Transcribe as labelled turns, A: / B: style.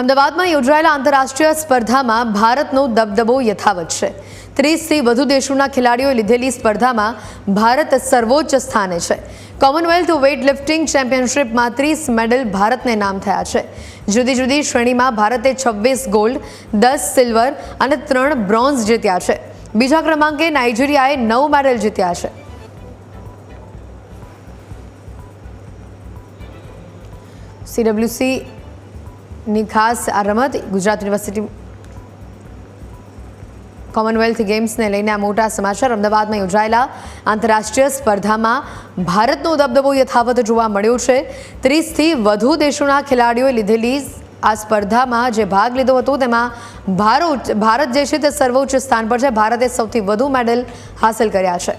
A: અમદાવાદમાં યોજાયેલા આંતરરાષ્ટ્રીય સ્પર્ધામાં ભારતનો દબદબો યથાવત છે. ત્રીસથી વધુ દેશોના ખેલાડીઓએ લીધેલી સ્પર્ધામાં ભારત સર્વોચ્ચ સ્થાને છે. કોમનવેલ્થ વેઇટ લિફ્ટિંગ ચેમ્પિયનશિપમાં ત્રીસ મેડલ ભારતને નામ થયા છે. જુદી જુદી શ્રેણીમાં ભારતે છવ્વીસ ગોલ્ડ, દસ સિલ્વર અને ત્રણ બ્રોન્ઝ જીત્યા છે. બીજા ક્રમાંકે નાઇજીરિયાએ નવ મેડલ જીત્યા છે. સીડબ્લ્યુસી ની ખાસ આ રમત ગુજરાત યુનિવર્સિટી કોમનવેલ્થ ગેમ્સને લઈને આ મોટા સમાચાર અમદાવાદમાં યોજાયેલા આંતરરાષ્ટ્રીય સ્પર્ધામાં ભારતનો દબદબો યથાવત જોવા મળ્યો છે. ત્રીસથી વધુ દેશોના ખેલાડીઓએ લીધેલી આ સ્પર્ધામાં જે ભાગ લીધો હતો તેમાં ભારત ભારત જે છે તે સર્વોચ્ચ સ્થાન પર છે. ભારતે સૌથી વધુ મેડલ હાંસલ કર્યા છે.